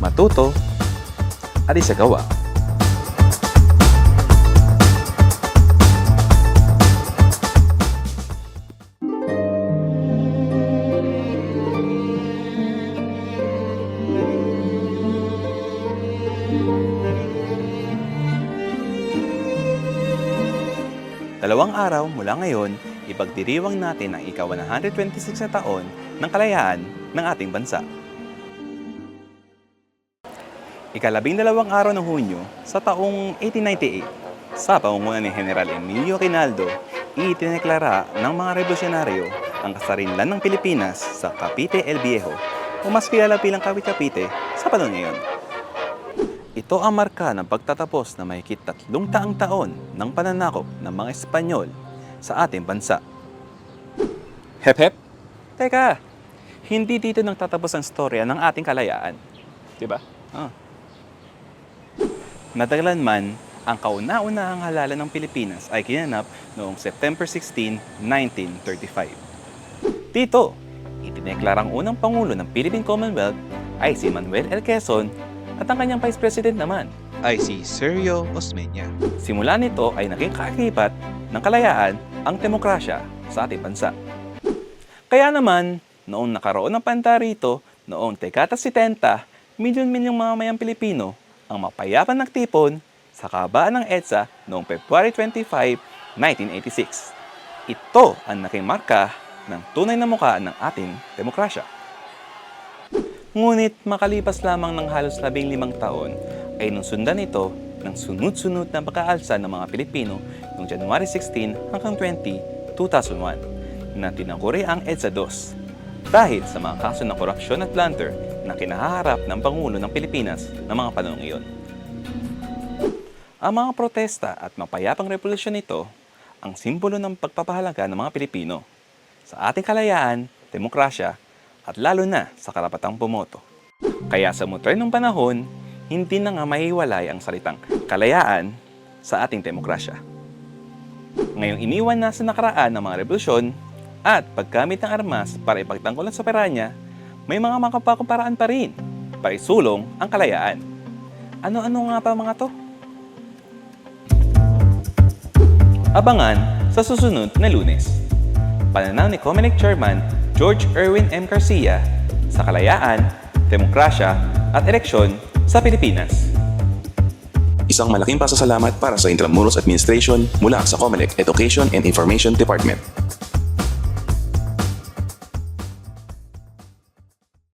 matuto, at isagawa. Dalawang araw mula ngayon, ipagdiriwang natin ang ika-126 na taon ng kalayaan ng ating bansa. Ikalabing dalawang araw ng Hunyo sa taong 1898, sa pamumuno ni General Emilio Rinaldo, itineklara ng mga revolusyonaryo ang kasarinlan ng Pilipinas sa Cavite El Viejo o mas kilala bilang Cavite Cavite sa panahon ngayon. Ito ang marka ng pagtatapos na mahigit tatlong taang taon ng pananakop ng mga Espanyol sa ating bansa. Hep hep! Teka, hindi dito nang tatapos ang storya ng ating kalayaan. Diba? Ah. Natagalan man, ang kauna-unahang halala ng Pilipinas ay kinanap noong September 16, 1935. Dito, itineklarang unang Pangulo ng Philippine Commonwealth ay si Manuel L. Quezon at ang kanyang Vice President naman ay si Sergio Osmeña. Simula nito ay naging kaakibat ng kalayaan ang demokrasya sa ating bansa. Kaya naman, noong nakaroon ng panta rito, noong dekada 70, milyon-milyong mamamayang Pilipino ang mapayapang nagtipon sa kabaan ng EDSA noong February 25, 1986. Ito ang naging marka ng tunay na mukha ng ating demokrasya. Ngunit makalipas lamang ng halos labing limang taon ay nung sundan ito ng sunod-sunod na pagkaalsa ng mga Pilipino noong January 16 hanggang 20, 2001 na tinaguri ang EDSA 2 dahil sa mga kaso ng korupsyon at plunder na kinaharap ng Pangulo ng Pilipinas ng mga panahon iyon. Ang mga protesta at mapayapang revolusyon nito ang simbolo ng pagpapahalaga ng mga Pilipino sa ating kalayaan, demokrasya, at lalo na sa karapatang pumoto. Kaya sa mutray ng panahon, hindi na nga mahiwalay ang salitang kalayaan sa ating demokrasya. Ngayong iniwan na sa nakaraan ng mga revolusyon at paggamit ng armas para ipagtanggol ang soberanya, may mga makapakumparaan pa rin para isulong ang kalayaan. Ano-ano nga pa mga to? Abangan sa susunod na lunes. Pananaw ni Comelec Chairman George Erwin M. Garcia sa kalayaan, demokrasya at eleksyon sa Pilipinas. Isang malaking pasasalamat para sa Intramuros Administration mula sa COMELEC Education and Information Department.